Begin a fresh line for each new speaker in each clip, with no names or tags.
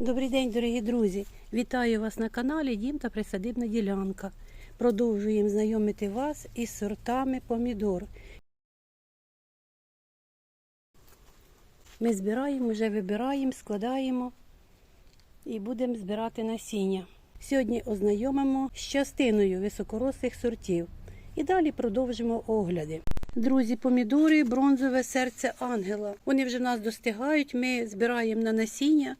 Добрий день, дорогі друзі! Вітаю вас на каналі Дім та Присадибна ділянка. Продовжуємо знайомити вас із сортами помідор. Ми збираємо, вже вибираємо, складаємо і будемо збирати насіння. Сьогодні ознайомимо з частиною високорослих сортів. І далі продовжимо огляди. Друзі, помідори, бронзове серце ангела. Вони вже нас достигають. Ми збираємо на насіння.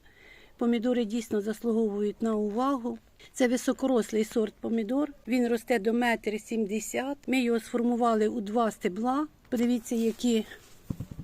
Помідори дійсно заслуговують на увагу. Це високорослий сорт помідор. Він росте до метр сімдесят. Ми його сформували у два стебла. Подивіться, які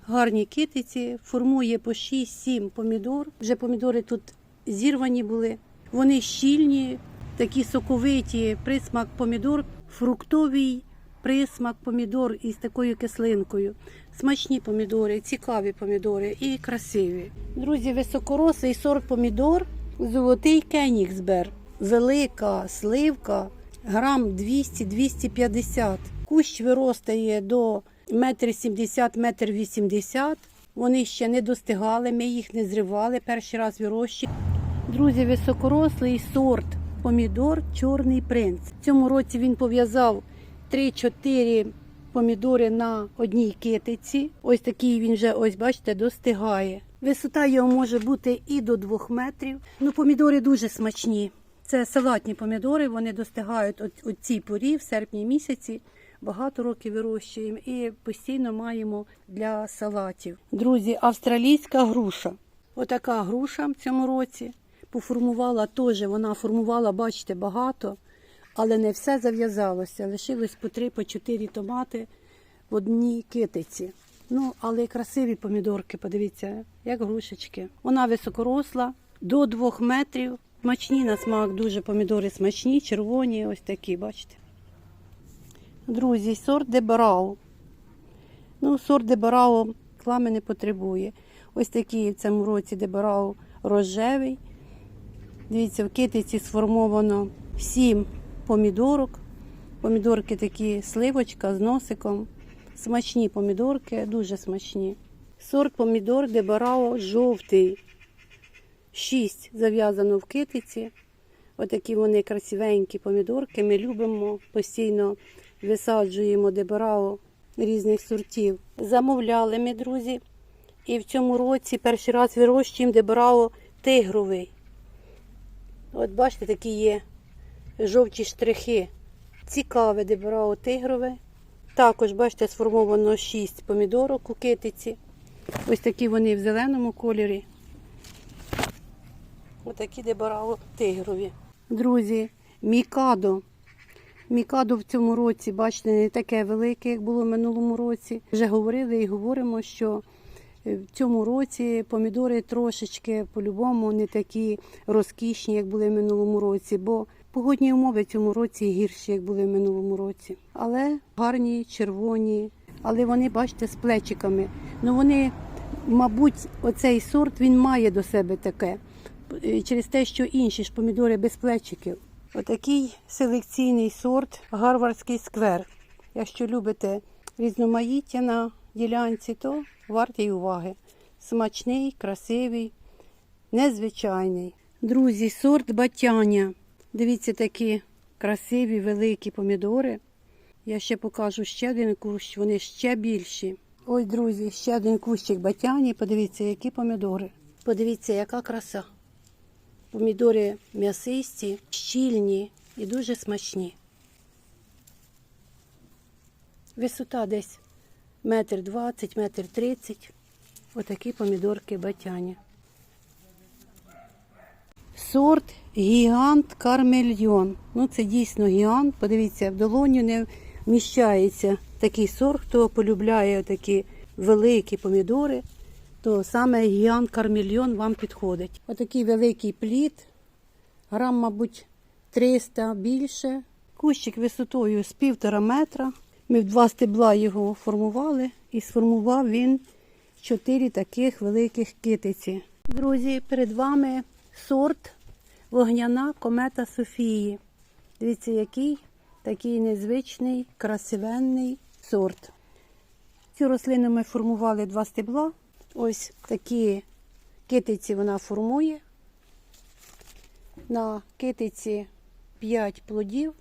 гарні китиці. Формує по 6-7 помідор. Вже помідори тут зірвані були. Вони щільні, такі соковиті, присмак помідор, фруктовий присмак помідор із такою кислинкою. Смачні помідори, цікаві помідори і красиві. Друзі, високорослий сорт помідор, золотий Кенігсбер. Велика сливка, грам 200-250. Кущ виростає до 1,70 метр 80 Вони ще не достигали, ми їх не зривали, перший раз вирощуємо. Друзі, високорослий сорт помідор Чорний принц. В цьому році він пов'язав 3-4 помідори на одній китиці. Ось такий він вже, ось бачите, достигає. Висота його може бути і до 2 метрів. Ну, помідори дуже смачні. Це салатні помідори, вони достигають от цій порі в серпні місяці. Багато років вирощуємо і постійно маємо для салатів. Друзі, австралійська груша. Отака груша в цьому році поформувала теж. Вона формувала, бачите, багато, але не все зав'язалося. Лишилось по 3 по 4 томати в одній китиці. Ну, але красиві помідорки, подивіться, як грушечки. Вона високоросла, до 2 метрів. Смачні на смак, дуже помідори смачні, червоні, ось такі, бачите. Друзі, сорт Дебарау. Ну, сорт Дебарау реклами не потребує. Ось такий в цьому році Дебарау рожевий. Дивіться, в китиці сформовано 7 помідорок. Помідорки такі сливочка з носиком. Смачні помідорки, дуже смачні. Сорт помідор Дебарао жовтий. 6 зав'язано в китиці. Отакі вони красивенькі помідорки. Ми любимо, постійно висаджуємо Дебарао різних сортів. Замовляли ми, друзі. І в цьому році перший раз вирощуємо Дебарао тигровий. От бачите, такі є жовті штрихи. Цікаве дебрао тигрове. Також, бачите, сформовано 6 помідорок у китиці. Ось такі вони в зеленому кольорі. Отакі дебрао тигрові. Друзі, мікадо. Мікадо в цьому році, бачите, не таке велике, як було в минулому році. Вже говорили і говоримо, що в цьому році помідори трошечки по-любому не такі розкішні, як були в минулому році, бо погодні умови в цьому році гірші, як були в минулому році. Але гарні, червоні, але вони, бачите, з плечиками. Ну вони, мабуть, оцей сорт він має до себе таке. е, Через те, що інші ж помідори без плечиків. Отакий селекційний сорт гарвардський сквер. Якщо любите різноманіття на ділянці, то вартий уваги. Смачний, красивий, незвичайний. Друзі, сорт батяня. Дивіться, такі красиві, великі помідори. Я ще покажу ще один кущ, вони ще більші. Ой, друзі, ще один кущик батяні. Подивіться, які помідори. Подивіться, яка краса. Помідори м'ясисті, щільні і дуже смачні. Висота десь метр двадцять, метр тридцять. Отакі помідорки батяні. Сорт гігант кармельйон. Ну, це дійсно гігант. Подивіться, в долоню не вміщається такий сорт, хто полюбляє такі великі помідори, то саме гігант кармельйон вам підходить. Отакий великий плід, грам, мабуть, 300 більше. Кущик висотою з півтора метра. Ми в два стебла його формували і сформував він чотири таких великих китиці. Друзі, перед вами сорт вогняна комета Софії. Дивіться, який такий незвичний, красивенний сорт. Цю рослину ми формували два стебла. Ось такі китиці вона формує. На китиці 5 плодів.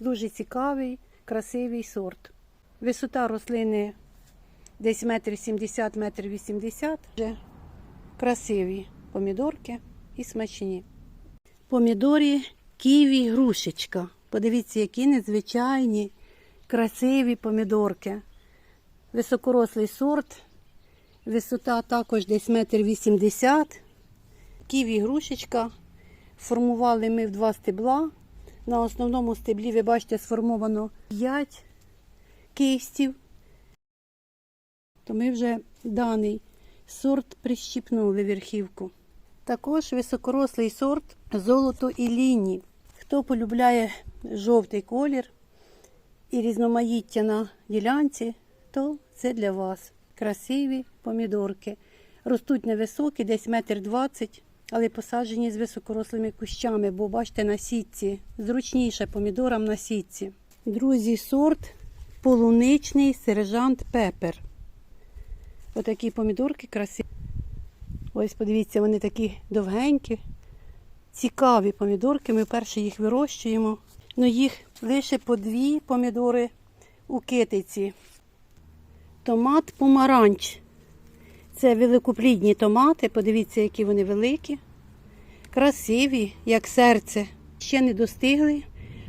Дуже цікавий, красивий сорт. Висота рослини десь метр сімдесят, метр вісімдесят. Красиві помідорки і смачні. Помідорі ківі грушечка. Подивіться, які незвичайні, красиві помідорки. Високорослий сорт. Висота також десь метр вісімдесят. Ківі грушечка. Формували ми в два стебла. На основному стеблі, ви бачите, сформовано 5 кистів. То ми вже даний сорт прищіпнули верхівку. Також високорослий сорт золото і ліні. Хто полюбляє жовтий колір і різноманіття на ділянці, то це для вас. Красиві помідорки. Ростуть невисокі, десь метр двадцять, але посаджені з високорослими кущами, бо бачите, на сітці. Зручніше помідорам на сітці. Друзі, сорт полуничний сержант пепер. Отакі помідорки красиві. Ось подивіться, вони такі довгенькі, цікаві помідорки. Ми вперше їх вирощуємо. Ну їх лише по дві помідори у китиці. Томат помаранч. Це великоплідні томати. Подивіться, які вони великі. Красиві, як серце. Ще не достигли,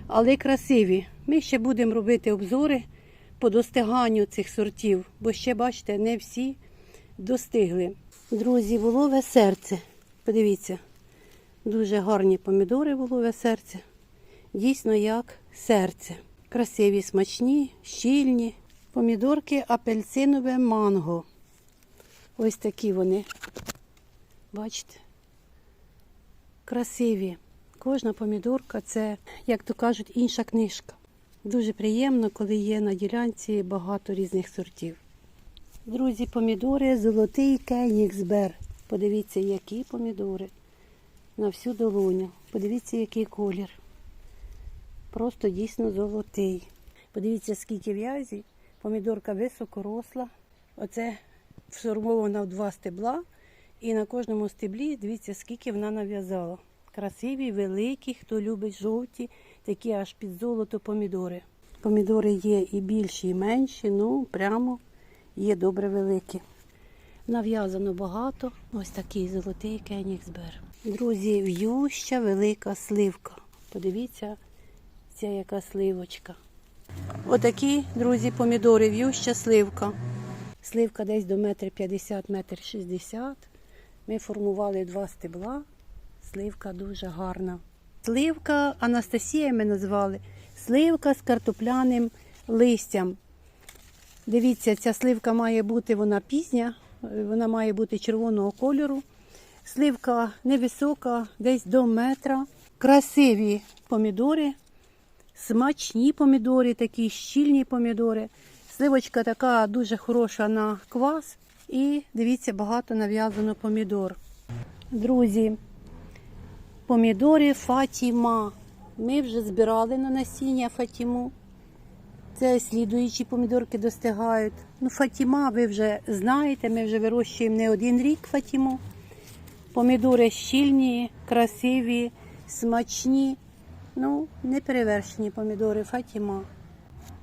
але красиві. Ми ще будемо робити обзори по достиганню цих сортів, бо ще, бачите, не всі достигли. Друзі, волове серце. Подивіться, дуже гарні помідори волове серце. Дійсно, як серце. Красиві, смачні, щільні. Помідорки апельсинове манго. Ось такі вони. Бачите? Красиві. Кожна помідорка це, як то кажуть, інша книжка. Дуже приємно, коли є на ділянці багато різних сортів. Друзі, помідори золотий Кенігсбер. Подивіться, які помідори. На всю долоню. Подивіться, який колір. Просто дійсно золотий. Подивіться, скільки в'язі. Помідорка високоросла. Оце сформована в два стебла. І на кожному стеблі, дивіться, скільки вона нав'язала. Красиві, великі, хто любить жовті, такі аж під золото помідори. Помідори є і більші, і менші, ну прямо є добре великі. Нав'язано багато. Ось такий золотий Кенігсбер. Друзі, в'юща велика сливка. Подивіться, ця яка сливочка. Отакі, друзі, помідори, в'юща сливка. Сливка десь до метр п'ятдесят, метр шістдесят. Ми формували два стебла. Сливка дуже гарна. Сливка Анастасія ми назвали. Сливка з картопляним листям. Дивіться, ця сливка має бути вона пізня, вона має бути червоного кольору. Сливка невисока, десь до метра. Красиві помідори, смачні помідори, такі щільні помідори. Сливочка така дуже хороша на квас. І дивіться, багато нав'язано помідор. Друзі, помідори Фатіма. Ми вже збирали на насіння Фатіму. Це слідуючі помідорки достигають. Ну, Фатіма, ви вже знаєте, ми вже вирощуємо не один рік Фатіму. Помідори щільні, красиві, смачні. Ну, неперевершені помідори Фатіма.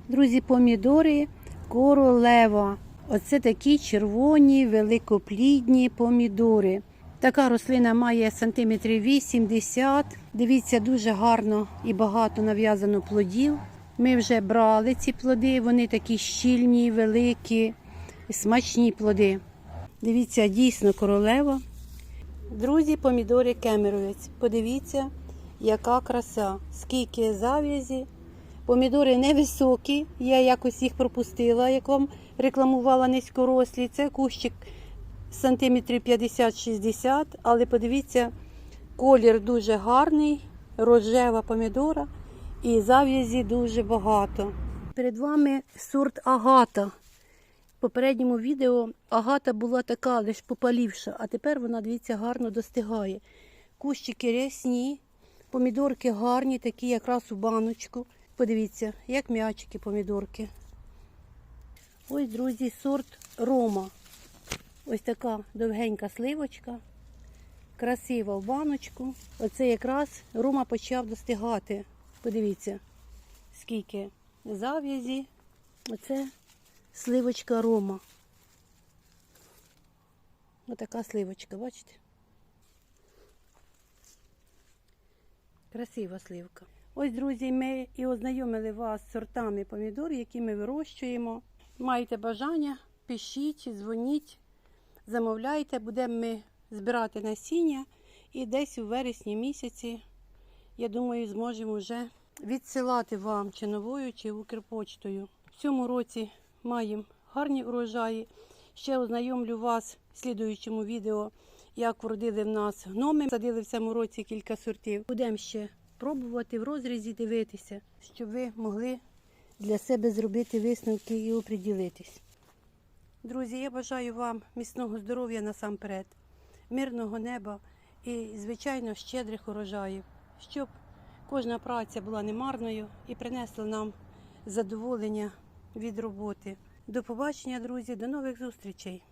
Друзі, помідори королева. Оце такі червоні, великоплідні помідори. Така рослина має сантиметрів 80. Дивіться, дуже гарно і багато нав'язано плодів. Ми вже брали ці плоди, вони такі щільні, великі, смачні плоди. Дивіться, дійсно королева. Друзі, помідори кемеровець. Подивіться, яка краса, скільки зав'язі. Помідори невисокі, я якось їх пропустила, як вам рекламувала низькорослі. Це кущик сантиметрів 50-60, але подивіться, колір дуже гарний, рожева помідора і зав'язі дуже багато. Перед вами сорт агата. В попередньому відео агата була така, лише попалівша, а тепер вона, дивіться, гарно достигає. Кущики рясні, помідорки гарні, такі якраз у баночку. Подивіться, як м'ячики помідорки. Ось, друзі, сорт Рома. Ось така довгенька сливочка. красиво в баночку. Оце якраз Рома почав достигати. Подивіться, скільки зав'язі. Оце сливочка Рома. Отака сливочка, бачите? Красива сливка. Ось, друзі, ми і ознайомили вас з сортами помідор, які ми вирощуємо. Маєте бажання, пишіть, дзвоніть, замовляйте, будемо ми збирати насіння і десь у вересні місяці, я думаю, зможемо вже відсилати вам чи новою, чи Укрпочтою. В цьому році маємо гарні урожаї. Ще ознайомлю вас в слідуючому відео, як вродили в нас гноми. Садили в цьому році кілька сортів. Будемо ще пробувати в розрізі дивитися, щоб ви могли для себе зробити висновки і оприділитись. Друзі, я бажаю вам міцного здоров'я насамперед, мирного неба і, звичайно, щедрих урожаїв, щоб кожна праця була немарною і принесла нам задоволення від роботи. До побачення, друзі, до нових зустрічей!